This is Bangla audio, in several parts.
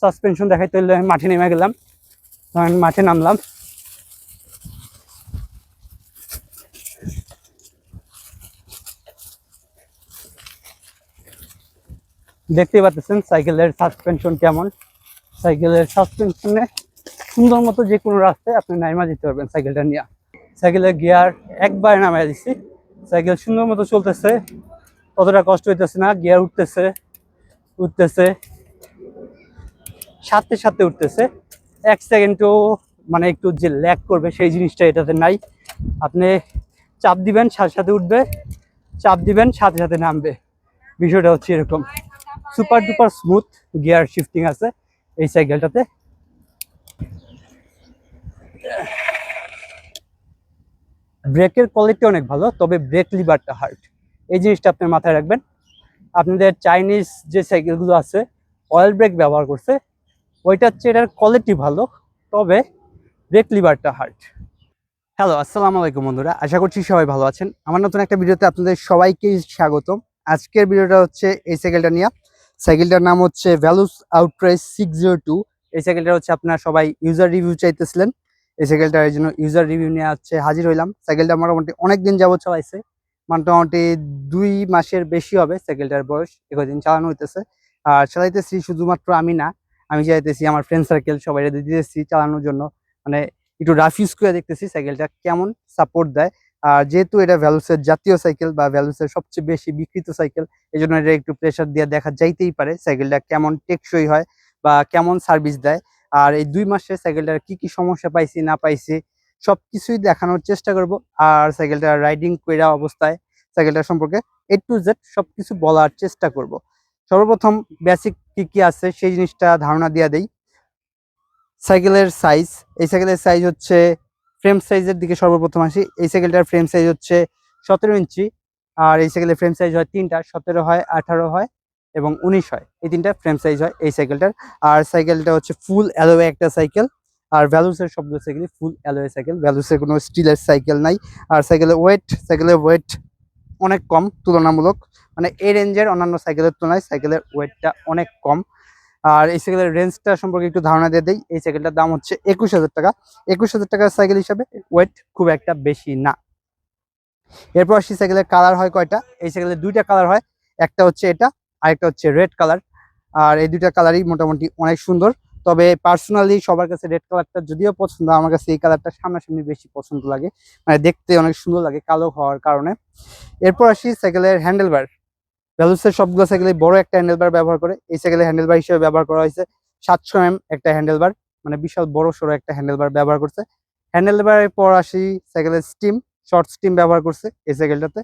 সাসপেনশন দেখাইতে হলে আমি মাঠে নেমে গেলাম। আমি মাঠে নামলাম। দেখতেই পাচ্ছেন সাইকেলের সাসপেনশন কেমন। সাইকেলের সাসপেনশনে সুন্দর মতো যে কোনো রাস্তায় আপনি নাইমা যেতে পারবেন সাইকেলটা নিয়ে। সাইকেলের গিয়ার একবার নামাই দিচ্ছি সাইকেল সুন্দর মতো চলতেছে। অতটা কষ্ট হইতেছে না গিয়ার উঠতেছে উঠতেছে। সাথে সাথে উঠতেছে। এক সেকেন্ডও মানে একটু যে ল্যাক করবে সেই জিনিসটা এটাতে নাই। আপনি চাপ দিবেন, সাথে সাথে উঠবে। চাপ দিবেন, সাথে সাথে নামবে। বিষয়টা হচ্ছে এরকম। Super duper smooth gear shifting আছে এই সাইকেলটাতে ব্রেকের কোয়ালিটি অনেক ভালো, তবে ব্রেক লিভারটা হার্ড এই জিনিসটা আপনি মাথায় রাখবেন। আপনাদের চাইনিজ যে সাইকেলগুলো আছে অয়েল ব্রেক ব্যবহার করছে ওইটা হচ্ছে এটার কোয়ালিটি ভালো, তবে ব্রেক লিভারটা হার্ড হ্যালো আসসালামু আলাইকুম বন্ধুরা, আশা করছি সবাই ভালো আছেন। আমার নতুন একটা ভিডিওতে আপনাদের সবাইকে স্বাগতম। আজকের ভিডিওটা হচ্ছে এই সাইকেলটা নিয়ে। সাইকেলটার নাম হচ্ছে ভ্যালুস আউটরাইস সিক্স জিরো টু এই সাইকেলটা হচ্ছে আপনারা সবাই ইউজার রিভিউ চাইতেছিলেন। এই সাইকেলটার জন্য ইউজার রিভিউ নিয়ে হচ্ছে হাজির হইলাম। সাইকেলটা মোটামুটি অনেক দিন চালাইছে। মোটামুটি দুই মাসের বেশি হবে সাইকেলটার বয়স, একদিন চালানো হইতেছে। আর চালাইতেছি শুধুমাত্র আমি না আমি চাইতেছি আমার ফ্রেন্ড সার্কেল সবাই দিতেছি চালানোর জন্য। মানে একটু রাফ ইউজ করে দেখতেছি সাইকেলটা কেমন সাপোর্ট দেয়। আর যেহেতু এটা ভ্যালুসের জাতীয় সাইকেল বা ভ্যালুসের সবচেয়ে বেশি বিকৃত সাইকেল এই জন্য এটা একটু প্রেশার দিয়ে দেখা যাইতেই পারে সাইকেলটা কেমন টেকসই হয় বা কেমন সার্ভিস দেয়। আর এই দুই মাসে সাইকেলটার কি কি সমস্যা পাইছি, না পাইছি, সবকিছুই দেখানোর চেষ্টা করব। আর সাইকেলটা রাইডিং কইরা অবস্থায় সাইকেলটা সম্পর্কে এ টু জেড সবকিছু বলার চেষ্টা করব। সর্বপ্রথম বেসিক কি কি আছে সেই জিনিসটা ধারণা দিয়ে দেই। সাইকেলের সাইজ এই সাইকেলের সাইজ হচ্ছে ফ্রেম সাইজের দিকে সর্বপ্রথম আসি। এই সাইকেলটার ফ্রেম সাইজ হচ্ছে সতেরো ইঞ্চি, আর এই সাইকেলের ফ্রেম সাইজ হয় তিনটা, সতেরো হয়, আঠারো হয় এবং উনিশ হয়। এই তিনটা ফ্রেম সাইজ হয় এই সাইকেলটার। আর সাইকেলটা হচ্ছে ফুল অ্যালোয়ে একটা সাইকেল, আর ভ্যালুসের সবগুলো সাইকেলই ফুল অ্যালোয়ে সাইকেল। ভ্যালুসের কোনো স্টিলের সাইকেল নাই, আর সাইকেলের ওয়েট সাইকেলের ওয়েট অনেক কম, তুলনামূলক। মানে এই রেঞ্জের অন্যান্য সাইকেলের তুলনায় সাইকেলের ওয়েটটা অনেক কম। আর এই সাইকেলের রেঞ্জটা সম্পর্কে একটু ধারণা দিয়ে দেই। এই সাইকেলটার দাম হচ্ছে একুশ হাজার টাকা। একুশ হাজার টাকার সাইকেল হিসাবে ওয়েট খুব একটা বেশি না। এরপর আসি সাইকেলের কালার হয় কয়টা? এই সাইকেলের দুইটা কালার হয়। একটা হচ্ছে এটা, আরেকটা হচ্ছে রেড কালার। আর এই দুইটা কালারই মোটামুটি অনেক সুন্দর। তবে পার্সোনালি সবার কাছে রেড কালারটা যদিও পছন্দ, আমার কাছে এই কালারটা সামনাসামনি বেশি পছন্দ লাগে। মানে দেখতে অনেক সুন্দর লাগে কালো হওয়ার কারণে। এরপর আসি সাইকেলের হ্যান্ডেলবার ভ্যালুসের সবগুলো সাইকেলে বড় একটা হ্যান্ডেলবার ব্যবহার করে, এই সাইকেলে হ্যান্ডেলবার হিসেবে ব্যবহার করা হয়েছে। সাতশো এম একটা হ্যান্ডেলবার মানে বিশাল বড় সড়ো একটা হ্যান্ডেলবার ব্যবহার করছে। হ্যান্ডেলবারের পর আসি সাইকেলের স্টিম, শর্ট স্টিম ব্যবহার করছে এই সাইকেলটাতে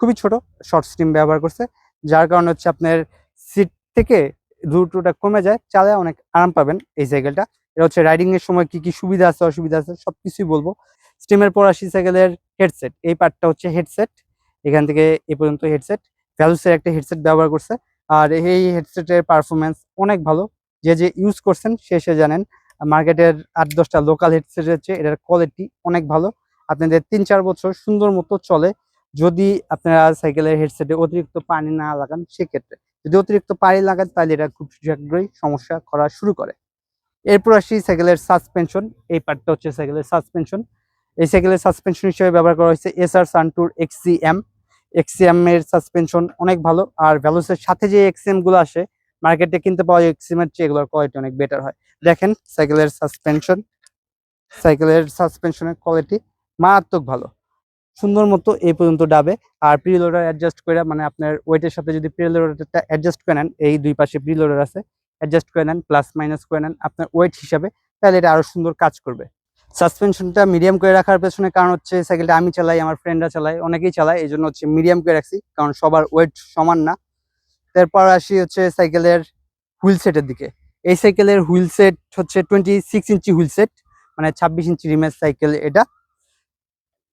খুবই ছোট, শর্ট স্টিম ব্যবহার করছে, যার কারণে হচ্ছে আপনার সিট থেকে দ্রুতটা কমে যায়, চালে অনেক আরাম পাবেন এই সাইকেলটা এটা হচ্ছে রাইডিং এর সময় কি কি সুবিধা আছে, অসুবিধা আছে, সবকিছুই বলব। স্টিমের পর আসি সাইকেলের হেডসেট, এই পার্টটা হচ্ছে হেডসেট, এখান থেকে এ পর্যন্ত হেডসেট। ভ্যালুসের একটা হেডসেট ব্যবহার করছে। আর এই হেডসেটের পারফরমেন্স অনেক ভালো। যে যে ইউজ করছেন, সে সে জানেন মার্কেটের আট দশটা লোকাল হেডসেট হচ্ছে এটার কোয়ালিটি অনেক ভালো। আপনাদের তিন, চার বছর সুন্দর মতো চলে। যদি আপনারা সাইকেলের হেডসেটে অতিরিক্ত পানি না লাগান, সেক্ষেত্রে যদি অতিরিক্ত পানি লাগান, তাহলে এটা খুব শীঘ্রই সমস্যা করা শুরু করে। এরপর আসি সাইকেলের সাসপেনশন এই পার্টটা হচ্ছে সাইকেলের সাসপেনশন এই সাইকেলের সাসপেনশন হিসেবে ব্যবহার করা হয়েছে এস এসআর সানটুর এক্সিএম এক্সিএম এর সাসপেনশন অনেক ভালো। আর ভ্যালুসের সাথে যে এক্সিএমগুলো আসে মার্কেটে কিনতে পাওয়া যায় এক্সিএম এর চেয়ে এগুলোর কোয়ালিটি অনেক বেটার হয়। দেখেন সাইকেলের সাসপেনশন সাইকেলের সাসপেনশনের কোয়ালিটি মারাত্মক ভালো। সুন্দর মতো এই পর্যন্ত ডাবে। আর প্রিলোডার অ্যাডজাস্ট করে মানে আপনার ওয়েটের সাথে যদি প্রিলোডারটা অ্যাডজাস্ট করে নেন, এই দুই পাশে প্রিলোডার আছে অ্যাডজাস্ট করে নেন প্লাস মাইনাস করে নেন, আপনার ওয়েট হিসাবে, তাহলে এটা আরও সুন্দর কাজ করবে। সাসপেনশনটা মিডিয়াম করে রাখার পেছনে কারণ হচ্ছে সাইকেলটা আমি চালাই, আমার ফ্রেন্ডরা চালায়, অনেকেই চালায় এই জন্য হচ্ছে মিডিয়াম করে রাখছি, কারণ সবার ওয়েট সমান না। তারপর আসি হচ্ছে সাইকেলের হুইল সেটের দিকে। এই সাইকেলের হুইল সেট হচ্ছে twenty six inch wheel set মানে ছাব্বিশ ইঞ্চি রিমের সাইকেল এটা।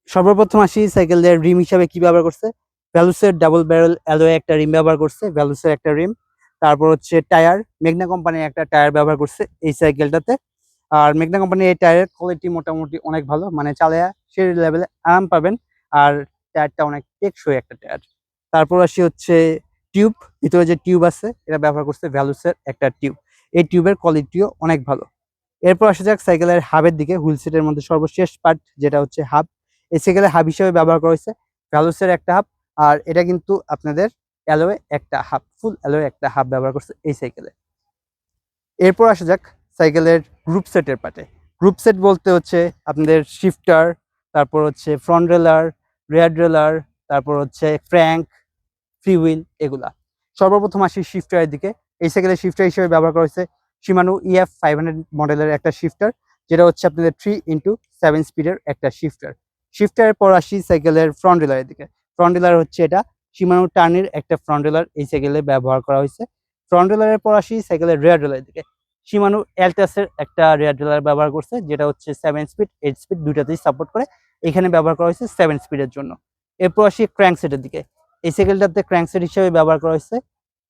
সর্বপ্রথম আসি সাইকেলের রিম হিসাবে কি ব্যবহার করছে? ভ্যালুসের ডাবল ব্যারেল অ্যালোয় একটা রিম ব্যবহার করছে ভ্যালুসের একটা রিম তারপর হচ্ছে টায়ার মেঘনা কোম্পানির একটা টায়ার ব্যবহার করছে এই সাইকেলটাতে আর মেঘনা কোম্পানির এই টায়ারের কোয়ালিটি মোটামুটি অনেক ভালো মানে চালায়া সেই লেভেলে আরাম পাবেন। আর টায়ারটা অনেক টেকসই একটা টায়ার তারপর আসি হচ্ছে টিউব ভিতরে যে টিউব আছে, এটা ব্যবহার করছে ভ্যালুসের একটা টিউব এই টিউবের কোয়ালিটিও অনেক ভালো। এরপর আসা যাক সাইকেলের হাবের দিকে হুইল সেটের মধ্যে সর্বশেষ পার্ট যেটা হচ্ছে হাব এই সাইকেলের হাব হিসেবে ব্যবহার করা হয়েছে ভ্যালুসের একটা হাব আর এটা কিন্তু আপনাদের অ্যালোয়ে একটা হাব ফুল অ্যালোয়ে একটা হাব ব্যবহার করছে এই সাইকেলে এরপর আসা যাক সাইকেলের গ্রুপ সেটের পার্টে গ্রুপ সেট বলতে হচ্ছে আপনাদের শিফটার তারপর হচ্ছে ফ্রন্ট রেলার রেয়ার রেলার তারপর হচ্ছে ফ্র্যাঙ্ক ফ্রি হুইল এগুলা। সর্বপ্রথম আসি শিফটারের দিকে। এই সাইকেলের শিফটার হিসেবে ব্যবহার করা হয়েছে সীমানু ইএফ ফাইভ হান্ড্রেড মডেলের একটা শিফটার যেটা হচ্ছে আপনাদের থ্রি ইন্টু সেভেন স্পিডের একটা শিফটার শিফটারের পর আসি সাইকেলের ফ্রন্ট রেলারের দিকে। ফ্রন্ট রেলার হচ্ছে এটা সীমানু টার্নের একটা ফ্রন্ট রেলার এই সাইকেলে ব্যবহার করা হয়েছে। ফ্রন্ট রেলারের পর আসি সাইকেলের রেয়ার রেলারের দিকে। সীমানু অ্যালটাসের একটা রেয়ার রেলার ব্যবহার করছে, যেটা হচ্ছে সেভেন স্পিড এইট স্পিড দুইটাতেই সাপোর্ট করে। এখানে ব্যবহার করা হয়েছে সেভেন স্পিডের জন্য। এরপর আসি ক্র্যাঙ্ক সেটের দিকে। এই সাইকেলটাতে ক্র্যাঙ্ক সেট হিসেবে ব্যবহার করা হয়েছে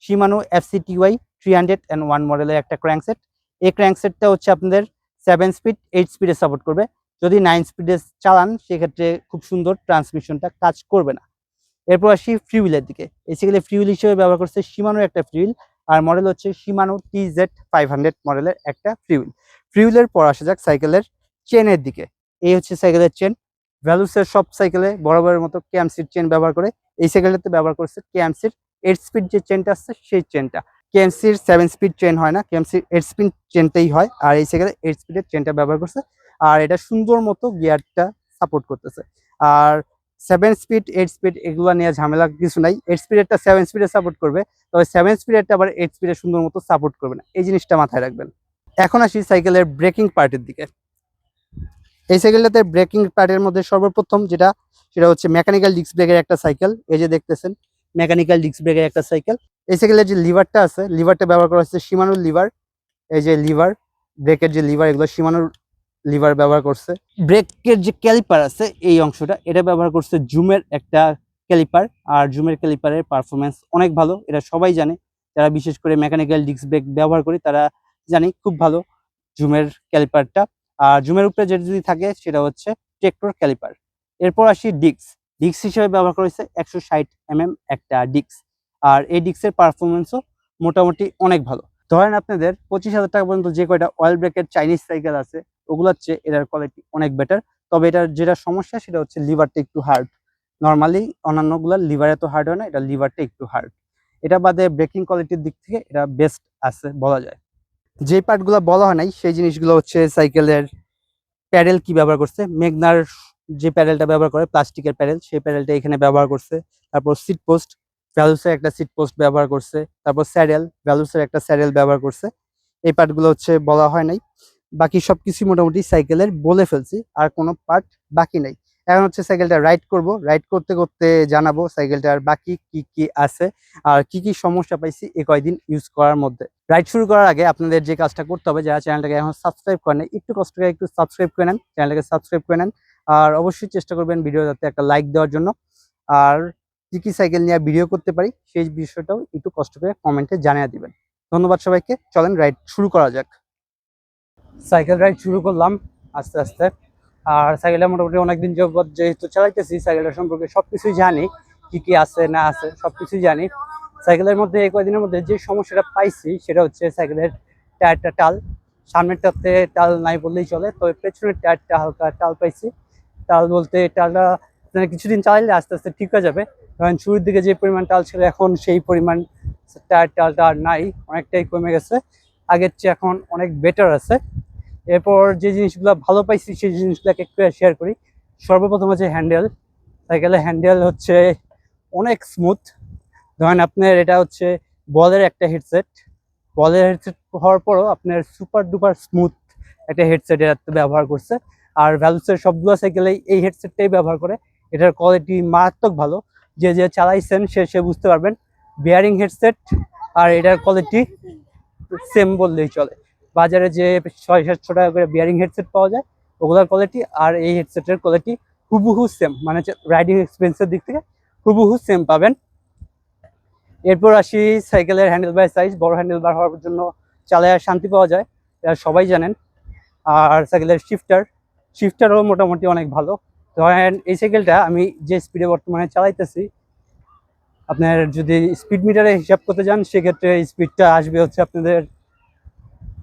Shimano FC TY three hundred and one মডেলের একটা ক্র্যাঙ্ক সেট এই ক্র্যাঙ্ক সেটটা হচ্ছে আপনাদের সেভেন স্পিড এইট স্পিডে সাপোর্ট করবে। যদি নাইন স্পিডে চালান, সেক্ষেত্রে খুব সুন্দর ট্রান্সমিশনটা কাজ করবে না। এরপর আসি ফ্রি হুইলের দিকে। এই সাইকেলে ফ্রি হুইল হিসেবে ব্যবহার করছে সীমানোর একটা ফ্রি হুইল আর মডেল হচ্ছে Shimano T Z five hundred মডেলের একটা ফ্রিউল ফ্রিউলের পর আসা যাক সাইকেলের চেনের দিকে। এই হচ্ছে সাইকেলের চেন ভ্যালুসের সব সাইকেলে বরাবরের মতো কেএমসির চেন ব্যবহার করে, এই সাইকেলটাতে ব্যবহার করছে কেএমসির এইট স্পিড যে চেনটা আসছে সেই চেনটা কেএমসির সেভেন স্পিড চেন হয় না কেএমসির এইট স্পিড চেনটাই হয়, আর এই সাইকেলে এইট স্পিডের চেনটা ব্যবহার করছে। আর এটা সুন্দর মতো গিয়ারটা সাপোর্ট করতেছে। আর সেভেন স্পিড এইট স্পিড এগুলো নিয়ে ঝামেলা কিছু নাই। এইট স্পিডেরটা সেভেন স্পিডে সাপোর্ট করবে, তবে সেভেন স্পিডেরটা আবার এইট স্পিডে সুন্দর মতো সাপোর্ট করবে না। এই জিনিসটা মাথায় রাখবেন। এখন আসি সাইকেলের ব্রেকিং পার্টের দিকে। এই সাইকেলটাতে ব্রেকিং পার্টের মধ্যে সর্বপ্রথম যেটা, সেটা হচ্ছে মেকানিক্যাল ডিস্ক ব্রেকের একটা সাইকেল এই যে দেখতেছেন মেকানিক্যাল ডিস্ক ব্রেকের একটা সাইকেল এই সাইকেলের যে লিভারটা আছে লিভারটা ব্যবহার করা হচ্ছে সীমানুর লিভার এই যে লিভার ব্রেকের যে লিভার এগুলো সীমানুর লিভার ব্যবহার করছে। ব্রেকের যে ক্যালিপার আছে, এই অংশটা, এটা ব্যবহার করছে জুমের একটা ক্যালিপার। আর জুমের ক্যালিপারের পারফরমেন্স অনেক ভালো, এটা সবাই জানে। যারা বিশেষ করে মেকানিক্যাল ডিস্ক ব্রেক ব্যবহার করি, তারা জানি, খুব ভালো জুমের ক্যালিপারটা। আর জুমের উপরে যেটা যদি থাকে, সেটা হচ্ছে ট্রেক্টর ক্যালিপার। এরপর আসি ডিক্স ডিক্স হিসেবে ব্যবহার করেছে একশো ষাট এমএম একটা ডিক্স আর এই ডিক্সের পারফরমেন্সও মোটামুটি অনেক ভালো। ধরেন আপনাদের পঁচিশ হাজার টাকা পর্যন্ত যে কয়টা অয়েল ব্রেকের চাইনিজ সাইকেল আছে ওগুলোর চেয়ে এটার কোয়ালিটি অনেক বেটার তবে এটার যেটা সমস্যা, সেটা হচ্ছে লিভারটা একটু হার্ড নর্মালি অন্যান্যগুলোর লিভার এত হার্ড হয় না, এটা লিভারটা একটু হার্ড এটা বাদে ব্রেকিং কোয়ালিটির দিক থেকে এটা বেস্ট আছে বলা যায়। যে পার্টগুলো বলা হয় নাই, সেই জিনিসগুলো হচ্ছে সাইকেলের প্যাডেল কি ব্যবহার করছে? মেঘনার যে প্যাডেলটা ব্যবহার করে প্লাস্টিকের প্যাডেল, সেই প্যাডেলটা এখানে ব্যবহার করছে। তারপর সিট পোস্ট ভ্যালুসের একটা সিট পোস্ট ব্যবহার করছে, তারপর স্যাডেল ভ্যালুসের একটা স্যাডেল ব্যবহার করছে। এই পার্টগুলো হচ্ছে বলা হয় নাই। বাকি সবকিছু মোটামুটি সাইকেলের বলে ফেলছি, আর কোনো পার্ট বাকি নাই। এখন হচ্ছে সাইকেলটা রাইড করব। রাইড করতে করতে জানাব সাইকেলটার বাকি কি কি আছে, আর কি কি সমস্যা পাইছি এ কয়দিন ইউজ করার মধ্যে। রাইড শুরু করার আগে আপনাদের যে কাজটা করতে হবে, যারা চ্যানেলটাকে এখন সাবস্ক্রাইব করেন একটু কষ্ট করে একটু সাবস্ক্রাইব করে নেন, চ্যানেলটাকে সাবস্ক্রাইব করে নেন। আর অবশ্যই চেষ্টা করবেন ভিডিও যাতে একটা লাইক দেওয়ার জন্য। আর কি কী সাইকেল নিয়ে ভিডিও করতে পারি সেই বিষয়টাও একটু কষ্ট করে কমেন্টে জানিয়ে দিবেন। ধন্যবাদ সবাইকে। চলেন রাইড শুরু করা যাক। সাইকেল রাইড শুরু করলাম আস্তে আস্তে। আর সাইকেলটা মোটামুটি অনেকদিন যাবত যেহেতু চালাইতেছি, সাইকেলটা সম্পর্কে সবকিছুই জানি, কি কি আছে, না আছে সব কিছুই জানি। সাইকেলের মধ্যে এই কয়েকদিনের মধ্যে যে সমস্যাটা পাইছি, সেটা হচ্ছে সাইকেলের টায়ারটা টাল। সামনের সামনেরটাতে টাল নাই বললেই চলে, তবে পেছনের টায়ারটা হালকা টাল পাইছি। টাল বলতে টালটা আপনারা কিছুদিন চালাইলে আস্তে আস্তে ঠিক হয়ে যাবে। কারণ শুরুর দিকে যে পরিমাণ টাল ছিল, এখন সেই পরিমাণ টায়ার টালটা আর নাই, অনেকটাই কমে গেছে। আগের চেয়ে এখন অনেক বেটার আছে। এরপর যে জিনিসগুলো ভালো পাইছি, সেই জিনিসগুলোকে একটু শেয়ার করি। সর্বপ্রথম হচ্ছে হ্যান্ডেল সাইকেলের হ্যান্ডেল হচ্ছে অনেক স্মুথ ধরেন আপনার এটা হচ্ছে বলের একটা হেডসেট বলের হেডসেট হওয়ার পরও আপনার সুপার ডুপার স্মুথ একটা হেডসেট এর ব্যবহার করছে। আর ভ্যালুসের সবগুলো সাইকেলেই এই হেডসেটটাই ব্যবহার করে। এটার কোয়ালিটি মারাত্মক ভালো। যে যে চালাইছেন সে সে বুঝতে পারবেন। বিয়ারিং হেডসেট আর এটার কোয়ালিটি সেম বললেই চলে। বাজারে যে ছয় সাতশো টাকা করে বিয়ারিং হেডসেট পাওয়া যায়, ওগুলোর কোয়ালিটি আর এই হেডসেটের কোয়ালিটি হুবহু সেম মানে রাইডিং এক্সপিরিয়েন্সের দিক থেকে হুবহু সেম পাবেন। এরপর আসি সাইকেলের হ্যান্ডেল বার সাইজ বড় হ্যান্ডেল বার হওয়ার জন্য চালায় শান্তি পাওয়া যায়, এটা সবাই জানেন। আর সাইকেলের শিফটার শিফটারও মোটামুটি অনেক ভালো। ধরেন এই সাইকেলটা আমি যে স্পিডে বর্তমানে চালাইতেছি, আপনার যদি স্পিড মিটারে হিসাব করতে যান, সেক্ষেত্রে স্পিডটা আসবে হচ্ছে আপনাদের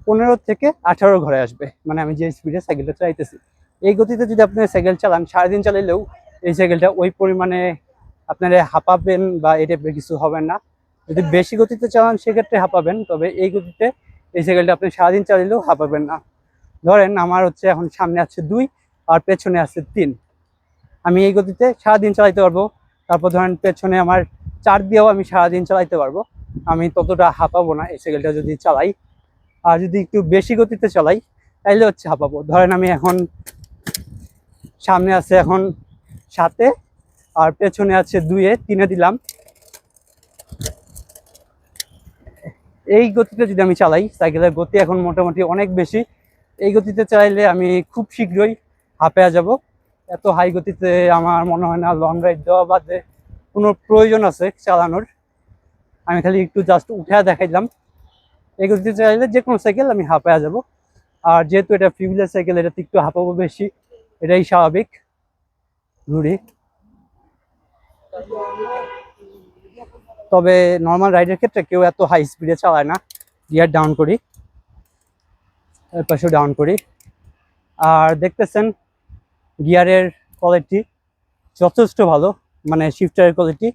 পনেরো থেকে আঠারো ঘরে আসবে মানে আমি যে স্পিডে সাইকেলটা চালাইতেছি। এই গতিতে যদি আপনি সাইকেল চালান, সারাদিন চালাইলেও এই সাইকেলটা ওই পরিমাণে আপনারা হাঁপাবেন বা এই টাইপের কিছু হবেন না। যদি বেশি গতিতে চালান, সেক্ষেত্রে হাঁপাবেন, তবে এই গতিতে এই সাইকেলটা আপনি সারাদিন চালাইলেও হাঁপাবেন না। ধরেন আমার হচ্ছে এখন সামনে আছে দুই, আর পেছনে আছে তিন। আমি এই গতিতে সারাদিন চালাইতে পারব। তারপর ধরেন পেছনে আমার চার দিয়েও আমি সারাদিন চালাইতে পারব। আমি ততটা হাঁপাবো না, এই সাইকেলটা যদি চালাই। আর যদি একটু বেশি গতিতে চালাই, তাইলে হচ্ছে হাঁপাবো। ধরেন আমি এখন সামনে আছে এখন সাতে, আর পেছনে আছে দুয়ে তিনে দিলাম। এই গতিতে যদি আমি চালাই সাইকেলের গতি এখন মোটামুটি অনেক বেশি। এই গতিতে চালাইলে আমি খুব শীঘ্রই হাঁপেয়া যাব। এত হাই গতিতে আমার মনে হয় না লং রাইড দেওয়া বাদে কোনো প্রয়োজন আছে চালানোর। আমি খালি একটু জাস্ট উঠে দেখাইলাম। এই গতিতে চালাইলে যে কোনো সাইকেল আমি হাঁপায়া যাব। আর যেহেতু এটা ফিউলের সাইকেল এটাতে একটু হাঁপাবো বেশি, এটাই স্বাভাবিক। ঘুরি। তবে নর্মাল রাইডের ক্ষেত্রে কেউ এত হাই স্পিডে চালায় না। গিয়ার ডাউন করি। এর পাশেও ডাউন করি। আর দেখতেছেন গিয়ারের কোয়ালিটি যথেষ্ট ভালো মানে শিফটারের কোয়ালিটি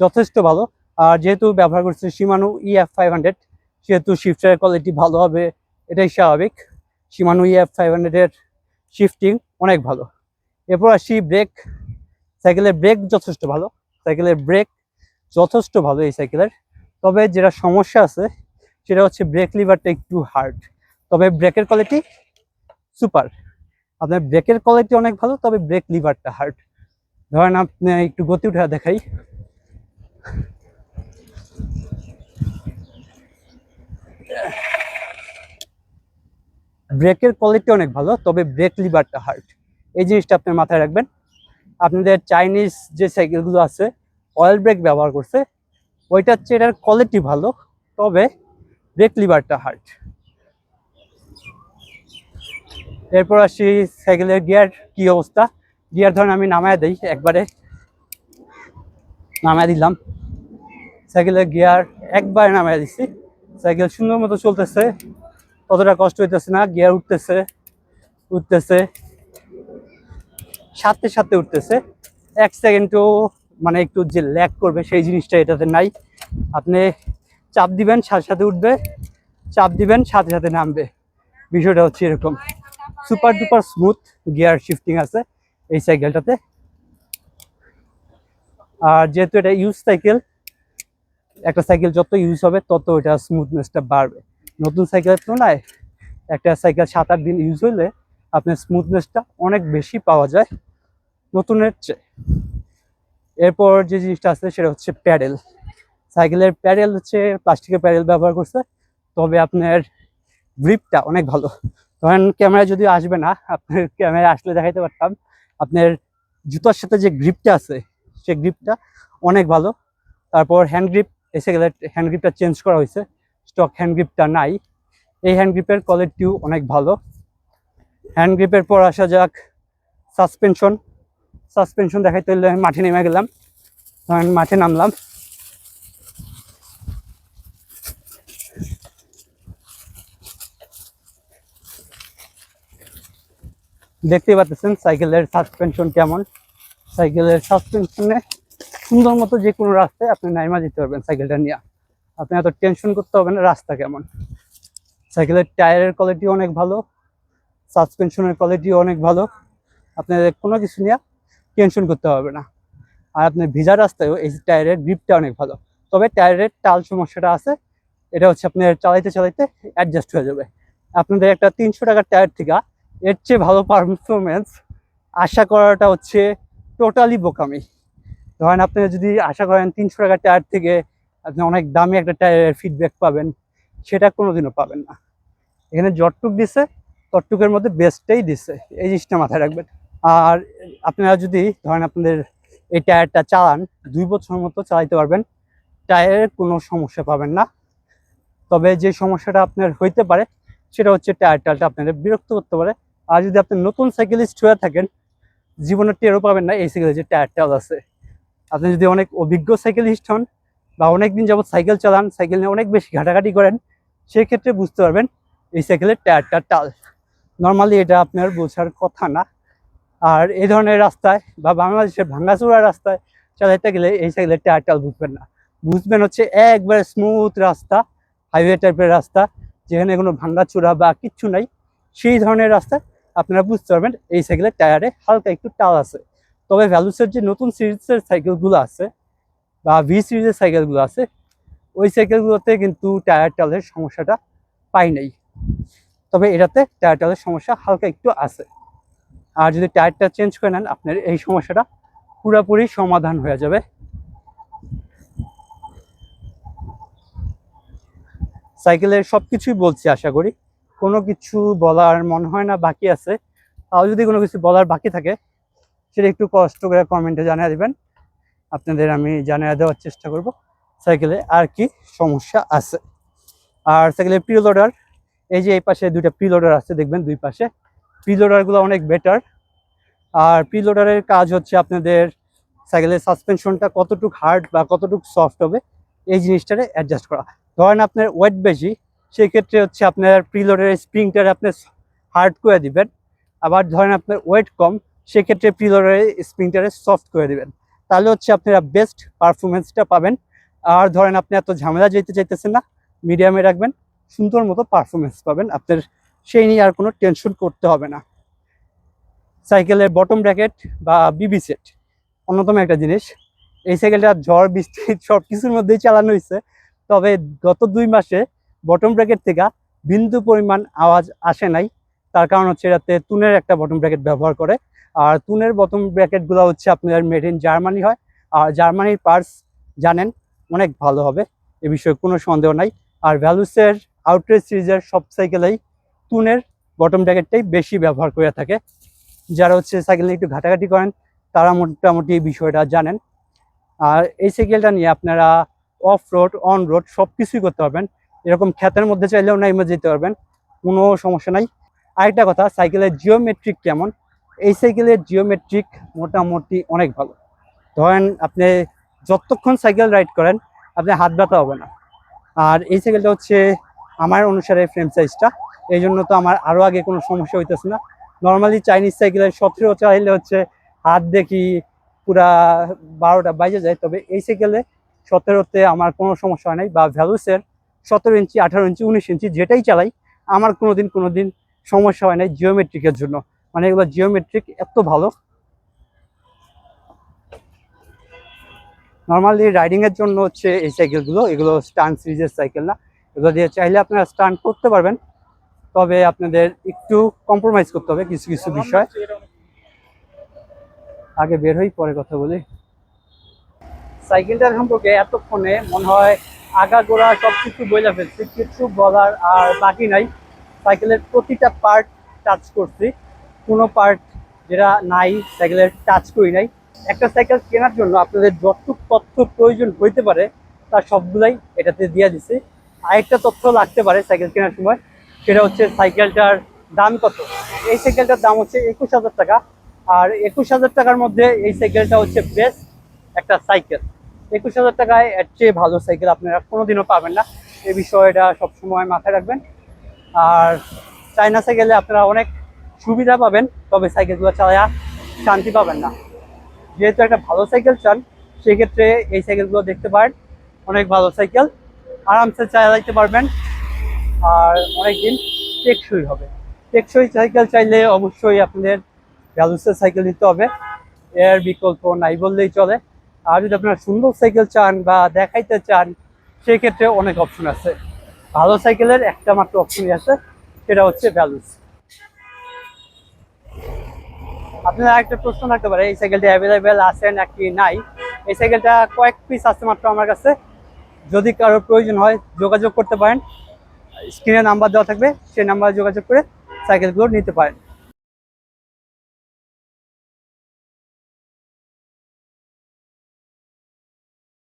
যথেষ্ট ভালো। আর যেহেতু ব্যবহার করছে সীমানু ইএফ ফাইভ হান্ড্রেড সেহেতু শিফটারের কোয়ালিটি ভালো হবে, এটাই স্বাভাবিক। সীমানু ইএফ ফাইভ হান্ড্রেডের শিফটিং অনেক ভালো। এরপর আসি ব্রেক সাইকেলের ব্রেক যথেষ্ট ভালো। সাইকেলের ব্রেক যথেষ্ট ভালো এই সাইকেলের তবে যেটা সমস্যা আছে, সেটা হচ্ছে ব্রেক লিভারটা একটু হার্ড তবে ব্রেকের কোয়ালিটি সুপার আপনার ব্রেকের কোয়ালিটি অনেক ভালো, তবে ব্রেক লিভারটা হার্ড ধরেন আপনি একটু গতি উঠে দেখাই। ব্রেকের কোয়ালিটি অনেক ভালো, তবে ব্রেক লিভারটা হার্ড এই জিনিসটা আপনি মাথায় রাখবেন। আপনাদের চাইনিজ যে সাইকেলগুলো আছে অয়েল ব্রেক ব্যবহার করছে ওইটা হচ্ছে এটার কোয়ালিটি ভালো, তবে ব্রেক লিভারটা হার্ড এরপর আসি সাইকেলের গিয়ার কি অবস্থা? গিয়ার ধরেন আমি নামায় দিই, একবারে নামায় দিলাম। সাইকেলের গিয়ার একবারে নামায় দিচ্ছি সাইকেল সুন্দর মতো চলতেছে ততটা কষ্ট হইতেছে না, গিয়ার উঠতেছে উঠতেছে, সাথে সাথে উঠতেছে। এক সেকেন্ডও মানে একটু যে ল্যাক করবে সেই জিনিসটা এটাতে নাই। আপনি চাপ দিবেন, সাথে সাথে উঠবে, চাপ দিবেন, সাথে সাথে নামবে। বিষয়টা হচ্ছে এরকম। Super duper smooth gear shifting আছে এই সাইকেলটাতে আর যেহেতু এটা ইউজ সাইকেল একটা সাইকেল যত ইউজ হবে, তত এটা স্মুথনেসটা বাড়বে। নতুন সাইকেলের তুলনায় একটা সাইকেল সাত আট দিন ইউজ হইলে আপনার স্মুথনেসটা অনেক বেশি পাওয়া যায় নতুনের চেয়ে। এরপর যে জিনিসটা আছে, সেটা হচ্ছে প্যাডেল। সাইকেলের প্যাডেল হচ্ছে প্লাস্টিকের প্যাডেল ব্যবহার করছে, তবে আপনার গ্রিপটা অনেক ভালো। ধরেন ক্যামেরা যদি আসবে না, আপনার ক্যামেরা আসলে দেখাইতে পারতাম। আপনার জুতার সাথে যে গ্রিপটা আছে, সে গ্রিপটা অনেক ভালো। তারপর হ্যান্ড গ্রিপ এসে গেলে হ্যান্ড গ্রিপটা চেঞ্জ করা হয়েছে। স্টক হ্যান্ড গ্রিপটা নাই। এই হ্যান্ড গ্রিপের কোয়ালিটিও অনেক ভালো। হ্যান্ড গ্রিপের পর আসা যাক সাসপেনশন সাসপেনশন দেখাইতে হলে মাঠে নেমে গেলাম। মাঠে নামলাম। দেখতেই পাচ্ছেন, সাইকেলের সাসপেনশন কেমন। সাইকেলের সাসপেনশনে সুন্দর মতো যে কোনো রাস্তায় আপনি নাইমা যেতে পারবেন সাইকেলটা নিয়ে। আপনি এত টেনশন করতে হবে না, রাস্তা কেমন। সাইকেলের টায়ারের কোয়ালিটি অনেক ভালো সাসপেনশনের কোয়ালিটি অনেক ভালো। আপনাদের কোনো কিছু নিয়ে টেনশন করতে হবে না। আর আপনার ভিজা রাস্তায়ও এই টায়ারের গ্রিপটা অনেক ভালো। তবে টায়ারের টাল সমস্যাটা আছে, এটা হচ্ছে আপনার চালাইতে চালাইতে অ্যাডজাস্ট হয়ে যাবে। আপনাদের একটা তিনশো টাকার টায়ার থেকে এর চেয়ে ভালো পারফরমেন্স আশা করাটা হচ্ছে টোটালি বোকামি। ধরেন আপনি যদি আশা করেন তিনশো টাকার টায়ার থেকে আপনি অনেক দামি একটা টায়ারের ফিডব্যাক পাবেন, সেটা কোনোদিনও পাবেন না। এখানে যতটুক দিছে, ততটুকের মধ্যে বেস্টটাই দিছে। এই জিনিসটা মাথায় রাখবেন। আর আপনারা যদি ধরেন আপনাদের এই টায়ারটা চালান, দুই বছর মতো চালাইতে পারবেন টায়ারের কোনো সমস্যা পাবেন না। তবে যে সমস্যাটা আপনার হইতে পারে, সেটা হচ্ছে টায়ার টালটা আপনাদের বিরক্ত করতে পারে। আর যদি আপনি নতুন সাইকেলিস্ট হয়ে থাকেন, জীবনে টেরও পাবেন না এই সাইকেলের যে টায়ার টাল আছে। আপনি যদি অনেক অভিজ্ঞ সাইকেলিস্ট হন বা অনেক দিন যাবত সাইকেল চালান সাইকেল নিয়ে অনেক বেশি ঘাটাঘাটি করেন, সেক্ষেত্রে বুঝতে পারবেন এই সাইকেলের টায়ারটা টাল নর্মালি এটা আপনার বোঝার কথা না। আর এই ধরনের রাস্তায় বা বাংলাদেশের ভাঙ্গাচোরা রাস্তায় চালাইতে গেলে এই সাইকেলের টায়ার টাল বুঝবেন না। বুঝবেন হচ্ছে একবারে স্মুথ রাস্তা হাইওয়ে টাইপের রাস্তা, যেখানে কোনো ভাঙ্গাচোরা বা কিচ্ছু নাই। সেই ধরনের রাস্তায় আপনারা বুঝতে পারবেন এই সাইকেলের টায়ারে হালকা একটু টাল আছে। তবে ভ্যালুসের যে নতুন সিরিজের সাইকেলগুলো আছে বা ভি সিরিজের সাইকেলগুলো আছে, ওই সাইকেলগুলোতে কিন্তু টায়ার টালের সমস্যাটা পাই নাই। তবে এটাতে টায়ার টালের সমস্যা হালকা একটু আছে। আর যদি টায়ারটা চেঞ্জ করে নেন, আপনার এই সমস্যাটা পুরোপুরি সমাধান হয়ে যাবে। সাইকেলের সব কিছুই বলছি আশা করি। কোনো কিছু বলার মনে হয় না, বাকি আছে। তাও যদি কোনো কিছু বলার বাকি থাকে, সেটা একটু কষ্ট করে কমেন্টে জানিয়ে দিবেন। আপনাদের আমি জানিয়ে দেওয়ার চেষ্টা করব। সাইকেলে আর কি সমস্যা আছে। আর সাইকেলের প্রিলোডার এই যে এই পাশে দুইটা প্রিলোডার আছে, দেখবেন দুই পাশে। প্রিলোডারগুলো অনেক বেটার আর প্রিলোডারের কাজ হচ্ছে আপনাদের সাইকেলের সাসপেনশনটা কতটুকু হার্ড বা কতটুকু সফট হবে, এই জিনিসটারে অ্যাডজাস্ট করা। ধরেন আপনার ওয়েট বেশি সেই ক্ষেত্রে হচ্ছে আপনার প্রিলোডারের স্প্রিংটারে আপনি হার্ড করে দিবেন। আবার ধরেন আপনার ওয়েট কম সেক্ষেত্রে প্রিলোডারের স্প্রিংটারে সফট করে দিবেন। তাহলে হচ্ছে আপনারা বেস্ট পারফরমেন্সটা পাবেন। আর ধরেন আপনি এত ঝামেলা যেতে চাইতেছেন না মিডিয়ামে রাখবেন, সুন্দর মতো পারফরমেন্স পাবেন। আপনার সেই নিয়ে আর কোনো টেনশন করতে হবে না। সাইকেলের বটম ব্র্যাকেট বা বিবি সেট অন্যতম একটা জিনিস। এই সাইকেলটা ঝড়, বৃষ্টি সব কিছুর মধ্যেই চালানো হয়েছে তবে গত দুই মাসে বটম ব্র্যাকেট থেকে বিন্দু পরিমাণ আওয়াজ আসে নাই। তার কারণ হচ্ছে এটাতে তুনের একটা বটম ব্র্যাকেট ব্যবহার করে। আর তুনের বটম ব্র্যাকেটগুলো হচ্ছে আপনার মেড ইন জার্মানি হয়। আর জার্মানির পার্স জানেন, অনেক ভালো হবে। এ বিষয়ে কোনো সন্দেহ নাই। আর ভ্যালুসের আউটরেজ সিরিজের সব সাইকেলেই তুনের বটম ব্র্যাকেটটাই বেশি ব্যবহার করে থাকে। যারা হচ্ছে সাইকেল নিয়ে একটু ঘাটাঘাটি করেন, তারা মোটামুটি এই বিষয়টা জানেন। আর এই সাইকেলটা নিয়ে আপনারা অফ রোড অন রোড সব কিছুই করতে পারবেন। এরকম ক্ষেতের মধ্যে চাইলেও নাইমে যেতে পারবেন, কোনো সমস্যা নাই। আরেকটা কথা, সাইকেলের জিওমেট্রিক কেমন? এই সাইকেলের জিওমেট্রিক মোটামুটি অনেক ভালো। ধরেন আপনি যতক্ষণ সাইকেল রাইড করেন, আপনি হাত ব্যথা হবে না। আর এই সাইকেলটা হচ্ছে আমার অনুসারে ফ্রেম সাইজটা এই জন্য তো আমার আরও আগে কোনো সমস্যা হইতেছে না। নর্মালি চাইনিজ সাইকেলের সতেরো চাইলে হচ্ছে হাত দেখি পুরা বারোটা বাইজে যায়, তবে এই সাইকেলে সতেরোতে আমার কোনো সমস্যা হয় নাই বা ভ্যালুসের সতেরো ইঞ্চি, আঠারো ইঞ্চি, উনিশ ইঞ্চি যেটাই চালাই, আমার কোনোদিন কোনোদিন সমস্যা হয় নাই জিওমেট্রিকের জন্য। মানে এগুলো জিওমেট্রিক এত ভালো। নর্মালি রাইডিংয়ের জন্য হচ্ছে এই সাইকেলগুলো এগুলো স্টান সিরিজের সাইকেল না। এগুলো দিয়ে চাইলে আপনারা স্টান করতে পারবেন। তবে আপনাদের একটু কম্প্রোমাইজ করতে হবে কিছু কিছু বিষয়। আগে বের হই, পরে কথা বলি। সাইকেলটার সম্পর্কে এতক্ষণে মনে হয় আগা গোড়া সব কিছু বইলা ফেলছি, কিছু বলার আর বাকি নাই। সাইকেলের প্রতিটা পার্ট টাচ করছি। কোনো পার্ট যেটা নাই, সাইকেলের টাচ করি নাই। একটা সাইকেল কেনার জন্য আপনাদের যতটুক তথ্য প্রয়োজন হইতে পারে তার সবগুলাই এটাতে দিয়ে দিছি। আরেকটা তথ্য লাগতে পারে সাইকেল কেনার সময়, সেটা হচ্ছে সাইকেলটার দাম কত। এই সাইকেলটার দাম হচ্ছে একুশ হাজার টাকা। আর একুশ হাজার টাকার মধ্যে এই সাইকেলটা হচ্ছে বেস্ট একটা সাইকেল। একুশ হাজার টাকায় এর চেয়ে ভালো সাইকেল আপনারা কোনোদিনও পাবেন না। এই বিষয়টা সবসময় মাথায় রাখবেন। আর চায়না সাইকেলে আপনারা অনেক সুবিধা পাবেন, তবে সাইকেলগুলো চালায়া শান্তি পাবেন না। যেহেতু একটা ভালো সাইকেল চান, সেক্ষেত্রে এই সাইকেলগুলো দেখতে পারেন। অনেক ভালো সাইকেল। আরামসে চালাইতে পারবেন। আর অনেক দিন টেকসই হবে। টেকসই সাইকেল চাইলে অবশ্যই আপনাদের ভ্যালুসের সাইকেল নিতে হবে। এর বিকল্প নাই বললেই চলে। আর যদি আপনারা সুন্দর সাইকেল চান বা দেখাইতে চান, সেক্ষেত্রে অনেক অপশন আছে। ভালো সাইকেলের একটা মাত্র অপশনই আছে, সেটা হচ্ছে ভ্যালুস আপনারা একটা প্রশ্ন থাকতে পারে এই সাইকেলটা অ্যাভেলেবেল আছে নাকি নাই? এই সাইকেলটা কয়েক পিস আছে মাত্র আমার কাছে। যদি কারও প্রয়োজন হয়, যোগাযোগ করতে পারেন। স্ক্রিনে নাম্বার দেওয়া থাকবে, সেই নাম্বারে যোগাযোগ করে সাইকেলগুলো নিতে পারেন।